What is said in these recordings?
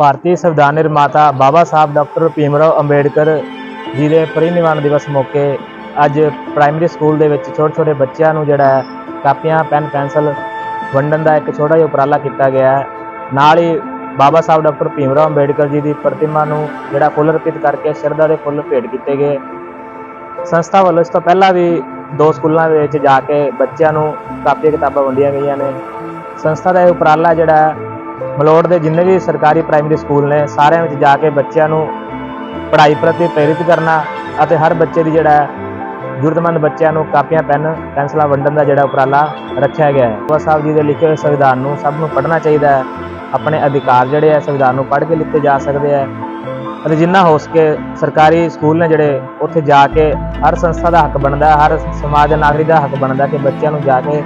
ਭਾਰਤੀ ਸੰਵਿਧਾਨ ਨਿਰਮਾਤਾ ਬਾਬਾ ਸਾਹਿਬ ਡਾਕਟਰ ਭੀਮਰਾਓ ਅੰਬੇਡਕਰ ਜੀ ਦੇ ਪਰਿਨਿਰਵਾਣ ਦਿਵਸ ਮੌਕੇ ਅੱਜ ਪ੍ਰਾਇਮਰੀ ਸਕੂਲ ਦੇ ਵਿੱਚ ਛੋਟੇ ਛੋਟੇ ਬੱਚਿਆਂ ਨੂੰ ਜਿਹੜਾ ਹੈ ਕਾਪੀਆਂ, ਪੈਨ, ਪੈਨਸਲ ਵੰਡਣ ਦਾ ਇੱਕ ਛੋਟਾ ਜਿਹਾ ਉਪਰਾਲਾ ਕੀਤਾ ਗਿਆ ਹੈ। ਨਾਲ ਹੀ ਬਾਬਾ ਸਾਹਿਬ ਡਾਕਟਰ ਭੀਮਰਾਓ ਅੰਬੇਡਕਰ ਜੀ ਦੀ ਪ੍ਰਤਿਮਾ ਨੂੰ ਜਿਹੜਾ ਫੁੱਲ ਅਰਪਿਤ ਕਰਕੇ ਸ਼ਰਧਾ ਦੇ ਫੁੱਲ ਭੇਟ ਕੀਤੇ ਗਏ। ਸੰਸਥਾ ਵੱਲੋਂ ਇਸ ਤੋਂ ਪਹਿਲਾਂ ਵੀ ਦੋ ਸਕੂਲਾਂ ਦੇ ਵਿੱਚ ਜਾ ਕੇ ਬੱਚਿਆਂ ਨੂੰ ਕਾਪੀਆਂ ਕਿਤਾਬਾਂ ਵੰਡੀਆਂ ਗਈਆਂ ਨੇ। ਸੰਸਥਾ ਦਾ ਇਹ ਉਪਰਾਲਾ ਜਿਹੜਾ ਮਲੋੜ ਦੇ ਜਿੰਨੇ ਵੀ ਸਰਕਾਰੀ ਪ੍ਰਾਇਮਰੀ ਸਕੂਲ ਨੇ, ਸਾਰਿਆਂ ਵਿੱਚ ਜਾ ਕੇ ਬੱਚਿਆਂ ਨੂੰ ਪੜ੍ਹਾਈ ਪ੍ਰਤੀ ਪ੍ਰੇਰਿਤ ਕਰਨਾ ਅਤੇ ਹਰ ਬੱਚੇ ਦੀ ਜਿਹੜਾ ਜ਼ਰੂਰਤਮੰਦ ਬੱਚਿਆਂ ਨੂੰ ਕਾਪੀਆਂ, ਪੈਨ, ਪੈਨਸਲਾਂ ਵੰਡਣ ਦਾ ਜਿਹੜਾ ਉਪਰਾਲਾ ਰੱਖਿਆ ਗਿਆ ਹੈ। ਬਾਬਾ ਸਾਹਿਬ ਜੀ ਦੇ ਲਿਖੇ ਹੋਏ ਸੰਵਿਧਾਨ ਨੂੰ ਸਭ ਨੂੰ ਪੜ੍ਹਨਾ ਚਾਹੀਦਾ ਹੈ। ਆਪਣੇ ਅਧਿਕਾਰ ਜਿਹੜੇ ਹੈ ਸੰਵਿਧਾਨ ਨੂੰ ਪੜ੍ਹ ਕੇ ਲਿੱਤੇ ਜਾ ਸਕਦੇ ਹੈ ਅਤੇ ਜਿੰਨਾ ਹੋ ਸਕੇ ਸਰਕਾਰੀ ਸਕੂਲ ਨੇ ਜਿਹੜੇ, ਉੱਥੇ ਜਾ ਕੇ ਹਰ ਸੰਸਥਾ ਦਾ ਹੱਕ ਬਣਦਾ, ਹਰ ਸਮਾਜ ਦੇ ਨਾਗਰਿਕ ਦਾ ਹੱਕ ਬਣਦਾ ਕਿ ਬੱਚਿਆਂ ਨੂੰ ਜਾ ਕੇ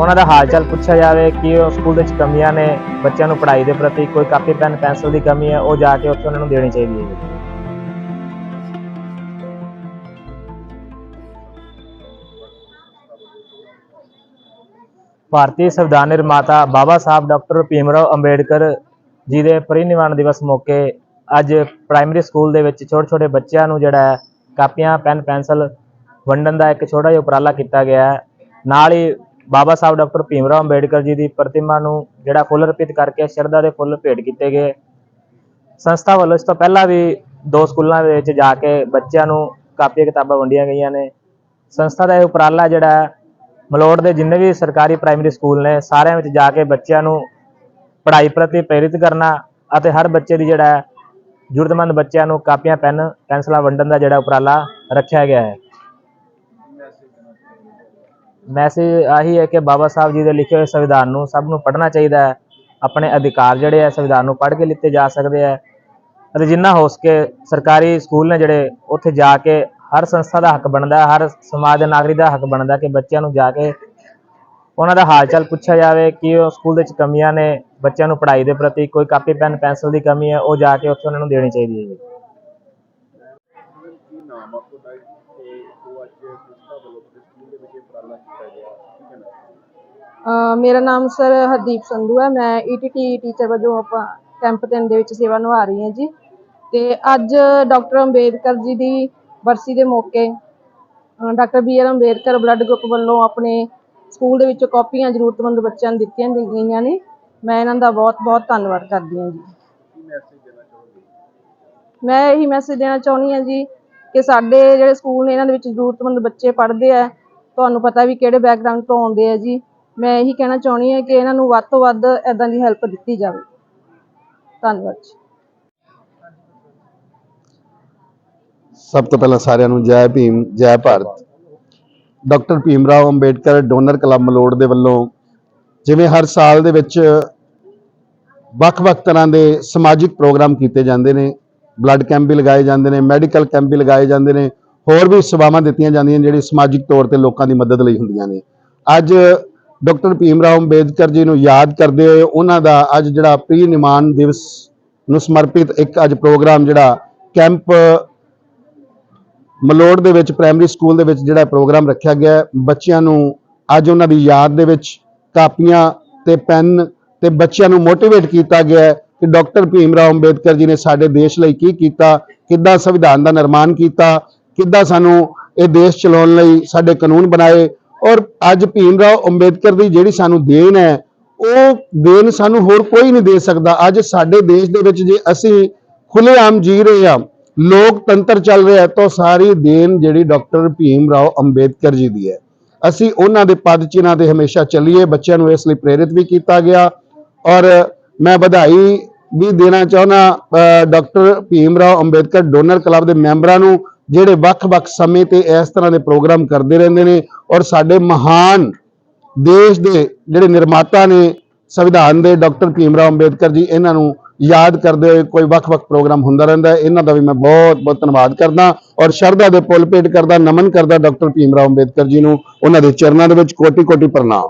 ਉਹਨਾਂ ਦਾ ਹਾਲ ਚਾਲ ਪੁੱਛਿਆ ਜਾਵੇ ਕਿ ਉਹ ਸਕੂਲ ਦੇ ਵਿੱਚ ਕਮੀਆਂ ਨੇ, ਬੱਚਿਆਂ ਨੂੰ ਪੜ੍ਹਾਈ ਦੇ ਪ੍ਰਤੀ ਕੋਈ ਕਾਪੀ, ਪੈਨ, ਪੈਨਸਲ ਦੀ ਕਮੀ ਹੈ, ਉਹ ਜਾ ਕੇ ਉੱਥੇ ਉਹਨਾਂ ਨੂੰ ਦੇਣੀ ਚਾਹੀਦੀ ਹੈ ਭਾਰਤੀ ਸੰਵਿਧਾਨ ਨਿਰਮਾਤਾ ਬਾਬਾ ਸਾਹਿਬ ਡਾਕਟਰ ਭੀਮਰਾਓ ਅੰਬੇਡਕਰ ਜੀ ਦੇ ਪਰਿਨਿਰਵਾਣ ਦਿਵਸ ਮੌਕੇ ਅੱਜ ਪ੍ਰਾਇਮਰੀ ਸਕੂਲ ਦੇ ਵਿੱਚ ਛੋਟੇ ਛੋਟੇ ਬੱਚਿਆਂ ਨੂੰ ਜਿਹੜਾ ਹੈ, ਕਾਪੀਆਂ, ਪੈਨ, ਪੈਨਸਲ ਵੰਡਣ ਦਾ ਇੱਕ ਛੋਟਾ ਜਿਹਾ ਉਪਰਾਲਾ ਕੀਤਾ ਗਿਆ ਹੈ। ਨਾਲ ਹੀ ਬਾਬਾ ਸਾਹਿਬ ਡਾਕਟਰ ਭੀਮਰਾਓ ਅੰਬੇਡਕਰ ਜੀ ਦੀ ਪ੍ਰਤਿਮਾ ਨੂੰ ਜਿਹੜਾ ਫੁੱਲ ਅਰਪਿਤ ਕਰਕੇ ਸ਼ਰਧਾ ਦੇ ਫੁੱਲ ਭੇਟ ਕੀਤੇ ਗਏ। ਸੰਸਥਾ ਵੱਲੋਂ ਇਸ ਤੋਂ ਪਹਿਲਾਂ ਵੀ ਦੋ ਸਕੂਲਾਂ ਦੇ ਵਿੱਚ ਜਾ ਕੇ ਬੱਚਿਆਂ ਨੂੰ ਕਾਪੀਆਂ ਕਿਤਾਬਾਂ ਵੰਡੀਆਂ ਗਈਆਂ ਨੇ। ਸੰਸਥਾ ਦਾ ਇਹ ਉਪਰਾਲਾ ਜਿਹੜਾ ਹੈ, ਮਲੋੜ ਦੇ ਜਿੰਨੇ ਵੀ ਸਰਕਾਰੀ ਪ੍ਰਾਇਮਰੀ ਸਕੂਲ ਨੇ ਸਾਰਿਆਂ ਵਿੱਚ ਜਾ ਕੇ ਬੱਚਿਆਂ ਨੂੰ ਪੜ੍ਹਾਈ ਪ੍ਰਤੀ ਪ੍ਰੇਰਿਤ ਕਰਨਾ ਅਤੇ ਹਰ ਬੱਚੇ ਦੀ ਜਿਹੜਾ ਜ਼ਰੂਰਤਮੰਦ ਬੱਚਿਆਂ ਨੂੰ ਕਾਪੀਆਂ ਪੈਨ ਪੈਨਸਲਾਂ ਵੰਡਣ ਦਾ ਜਿਹੜਾ ਉਪਰਾਲਾ ਰੱਖਿਆ ਗਿਆ ਹੈ। ਮੈਸੇਜ ਆਹੀ ਹੈ ਕਿ ਬਾਬਾ ਸਾਹਿਬ ਜੀ ਦੇ ਲਿਖੇ ਹੋਏ ਸੰਵਿਧਾਨ ਨੂੰ ਸਭ ਨੂੰ ਪੜ੍ਹਨਾ ਚਾਹੀਦਾ ਹੈ। ਆਪਣੇ ਅਧਿਕਾਰ ਜਿਹੜੇ ਹੈ ਸੰਵਿਧਾਨ ਨੂੰ ਪੜ੍ਹ ਕੇ ਲਿੱਤੇ ਜਾ ਸਕਦੇ ਹੈ ਅਤੇ ਜਿੰਨਾ ਹੋ ਸਕੇ ਸਰਕਾਰੀ ਸਕੂਲ ਨੇ ਜਿਹੜੇ, ਉੱਥੇ ਜਾ ਕੇ ਹਰ ਸੰਸਥਾ ਦਾ ਹੱਕ ਬਣਦਾ ਹਰ ਸਮਾਜ ਦੇ ਨਾਗਰਿਕ ਦਾ ਹੱਕ ਬਣਦਾ ਕਿ ਬੱਚਿਆਂ ਨੂੰ ਜਾ ਕੇ ਉਹਨਾਂ ਦਾ ਹਾਲ ਚਾਲ ਪੁੱਛਿਆ ਜਾਵੇ ਕਿ ਉਹ ਸਕੂਲ ਦੇ ਵਿੱਚ ਕਮੀਆਂ ਨੇ, ਬੱਚਿਆਂ ਨੂੰ ਪੜ੍ਹਾਈ ਦੇ ਪ੍ਰਤੀ ਕੋਈ ਕਾਪੀ, ਪੈਨ, ਪੈਨਸਲ ਦੀ ਕਮੀ ਹੈ, ਉਹ ਜਾ ਕੇ ਉੱਥੇ ਉਹਨਾਂ ਨੂੰ ਦੇਣੀ ਚਾਹੀਦੀ ਹੈ ਜੀ। ਨਾਮ ਆ ਤੁਹਾਡਾ ਤੇ ਉਹ ਅੱਜ ਸੰਸਥਾ ਵੱਲੋਂ ਤੁਹਾਡੇ ਕੀਤਾ ਗਿਆ ਕੀ ਕਹਿਣਾ ਅਹ ਮੇਰਾ ਨਾਮ ਸਰ ਹਰਦੀਪ ਸੰਧੂ ਹੈ। ਮੈਂ ਈਟੀਟੀ ਟੀਚਰ ਵਜੋਂ ਆਪਾਂ ਕੈਂਪ 3 ਦੇ ਵਿੱਚ ਸੇਵਾ ਨਿਭਾ ਰਹੀ ਹਾਂ ਜੀ। ਤੇ ਅੱਜ ਡਾਕਟਰ ਅੰਬੇਦਕਰ ਜੀ ਦੀ ਬਰਸੀ ਦੇ ਮੌਕੇ doctor B R Ambedkar blood group ਵੱਲੋਂ ਆਪਣੇ ਸਕੂਲ ਦੇ ਵਿੱਚ ਕਾਪੀਆਂ ਜ਼ਰੂਰਤਮੰਦ ਬੱਚਿਆਂ ਨੂੰ ਦਿੱਤੀਆਂ ਗਈਆਂ ਨੇ। ਮੈਂ ਇਹਨਾਂ ਦਾ ਬਹੁਤ ਬਹੁਤ ਧੰਨਵਾਦ ਕਰਦੀ ਹਾਂ ਜੀ। ਕੀ ਮੈਸੇਜ ਦੇਣਾ ਚਾਹੋਗੇ ਮੈਂ ਇਹੀ ਮੈਸੇਜ ਦੇਣਾ ਚਾਹੁੰਦੀ ਹਾਂ ਜੀ ਕਿ ਸਾਡੇ ਜਿਹੜੇ ਸਕੂਲ ਨੇ ਇਹਨਾਂ ਦੇ ਵਿੱਚ ਜ਼ਰੂਰਤਮੰਦ ਬੱਚੇ ਪੜ੍ਹਦੇ ਆ ਤੁਹਾਨੂੰ ਪਤਾ ਵੀ ਕਿਹੜੇ ਬੈਕਗ੍ਰਾਉਂਡ ਤੋਂ ਆਉਂਦੇ ਆ ਜੀ। ਮੈਂ ਇਹੀ ਕਹਿਣਾ ਚਾਹੁੰਦੀ ਹਾਂ ਕਿ ਇਹਨਾਂ ਨੂੰ ਵੱਧ ਤੋਂ ਵੱਧ ਇਦਾਂ ਦੀ ਹੈਲਪ ਦਿੱਤੀ ਜਾਵੇ। ਧੰਨਵਾਦ ਜੀ। ਸਭ ਤੋਂ ਪਹਿਲਾਂ ਸਾਰਿਆਂ ਨੂੰ ਜੈ ਭੀਮ, ਜੈ Bharat. Doctor Bhim Rao Ambedkar donor club Malaud ਦੇ ਵੱਲੋਂ ਜਿਵੇਂ ਹਰ ਸਾਲ ਦੇ ਵਿੱਚ ਵੱਖ-ਵੱਖ ਤਰ੍ਹਾਂ ਦੇ ਸਮਾਜਿਕ ਪ੍ਰੋਗਰਾਮ ਕੀਤੇ ਜਾਂਦੇ ਨੇ ਬਲੱਡ ਕੈਂਪ ਵੀ ਲਗਾਏ ਜਾਂਦੇ ਨੇ ਮੈਡੀਕਲ ਕੈਂਪ ਵੀ ਲਗਾਏ ਜਾਂਦੇ ਨੇ ਹੋਰ ਵੀ ਸੇਵਾਵਾਂ ਦਿੱਤੀਆਂ ਜਾਂਦੀਆਂ ਜਿਹੜੀ ਸਮਾਜਿਕ ਤੌਰ ਤੇ ਲੋਕਾਂ ਦੀ ਮਦਦ ਲਈ ਹੁੰਦੀਆਂ ਨੇ। ਅੱਜ ਡਾਕਟਰ ਭੀਮ ਰਾਓ ਅੰਬੇਦਕਰ ਜੀ ਨੂੰ ਯਾਦ ਕਰਦੇ ਹੋਏ ਉਹਨਾਂ ਦਾ ਅੱਜ ਜਿਹੜਾ ਪ੍ਰੀ ਨਿਮਾਨ ਦਿਵਸ ਨੂੰ ਸਮਰਪਿਤ ਇੱਕ ਅੱਜ ਪ੍ਰੋਗਰਾਮ ਜਿਹੜਾ ਕੈਂਪ ਮਲੋੜ ਦੇ ਵਿੱਚ, ਪ੍ਰਾਇਮਰੀ ਸਕੂਲ ਦੇ ਵਿੱਚ ਜਿਹੜਾ ਪ੍ਰੋਗਰਾਮ ਰੱਖਿਆ ਗਿਆ ਬੱਚਿਆਂ ਨੂੰ ਅੱਜ ਉਹਨਾਂ ਦੀ ਯਾਦ ਦੇ ਵਿੱਚ ਕਾਪੀਆਂ ਤੇ ਪੈਨ ਤੇ ਬੱਚਿਆਂ ਨੂੰ ਮੋਟੀਵੇਟ ਕੀਤਾ ਗਿਆ ਕਿ ਡਾਕਟਰ ਭੀਮ ਰਾਓ ਅੰਬੇਦਕਰ ਜੀ ਨੇ ਸਾਡੇ ਦੇਸ਼ ਲਈ ਕੀ ਕੀਤਾ, ਕਿੱਦਾਂ ਸੰਵਿਧਾਨ ਦਾ ਨਿਰਮਾਣ ਕੀਤਾ ਕਿੱਦਾਂ ਸਾਨੂੰ ਇਹ ਦੇਸ਼ ਚਲਾਉਣ ਲਈ ਸਾਡੇ ਕਾਨੂੰਨ ਬਣਾਏ ਔਰ ਅੱਜ ਭੀਮ ਰਾਓ ਅੰਬੇਦਕਰ ਦੀ ਜਿਹੜੀ ਸਾਨੂੰ ਦੇਣ ਹੈ, ਉਹ ਦੇਣ ਸਾਨੂੰ ਹੋਰ ਕੋਈ ਨਹੀਂ ਦੇ ਸਕਦਾ। ਅੱਜ ਸਾਡੇ ਦੇਸ਼ ਦੇ ਵਿੱਚ ਜੇ ਅਸੀਂ ਖੁੱਲ੍ਹੇਆਮ ਜੀ ਰਹੇ ਹਾਂ, ਲੋਕਤੰਤਰ ਚੱਲ ਰਿਹਾ ਤਾਂ ਸਾਰੀ ਦੇਣ ਜਿਹੜੀ ਡਾਕਟਰ ਭੀਮ ਰਾਓ ਅੰਬੇਦਕਰ ਜੀ ਦੀ ਹੈ। ਅਸੀਂ ਉਹਨਾਂ ਦੇ ਪਦ ਚਿੰਨ੍ਹਾਂ ਤੇ ਹਮੇਸ਼ਾ ਚੱਲੀਏ, ਬੱਚਿਆਂ ਨੂੰ ਇਸ ਲਈ ਪ੍ਰੇਰਿਤ ਵੀ ਕੀਤਾ ਗਿਆ। ਔਰ ਮੈਂ ਵਧਾਈ ਵੀ ਦੇਣਾ ਚਾਹੁੰਦਾ doctor Bhim Rao Ambedkar donor club ਦੇ ਮੈਂਬਰਾਂ ਨੂੰ। ਜਿਹੜੇ ਵੱਖ-ਵੱਖ ਸਮੇਂ ਤੇ ਇਸ ਤਰ੍ਹਾਂ ਦੇ ਪ੍ਰੋਗਰਾਮ ਕਰਦੇ ਰਹਿੰਦੇ ਨੇ ਔਰ ਸਾਡੇ ਮਹਾਨ ਦੇਸ਼ ਦੇ ਜਿਹੜੇ ਨਿਰਮਾਤਾ ਨੇ, ਸੰਵਿਧਾਨ ਦੇ ਡਾਕਟਰ ਭੀਮ ਰਾਓ ਅੰਬੇਦਕਰ ਜੀ, ਇਹਨਾਂ ਨੂੰ ਯਾਦ ਕਰਦੇ ਹੋਏ ਕੋਈ ਵੱਖ-ਵੱਖ ਪ੍ਰੋਗਰਾਮ ਹੁੰਦਾ ਰਹਿੰਦਾ ਹੈ। ਇਹਨਾਂ ਦਾ ਵੀ ਮੈਂ ਬਹੁਤ-ਬਹੁਤ ਧੰਨਵਾਦ ਕਰਦਾ ਔਰ ਸ਼ਰਧਾ ਦੇ ਪੁੱਲ ਭੇਟ ਕਰਦਾ, ਨਮਨ ਕਰਦਾ ਡਾਕਟਰ ਭੀਮ ਰਾਓ ਅੰਬੇਦਕਰ ਜੀ ਨੂੰ, ਉਹਨਾਂ ਦੇ ਚਰਨਾਂ ਦੇ ਵਿੱਚ ਕੋਟੀ-ਕੋਟੀ ਪ੍ਰਣਾਮ।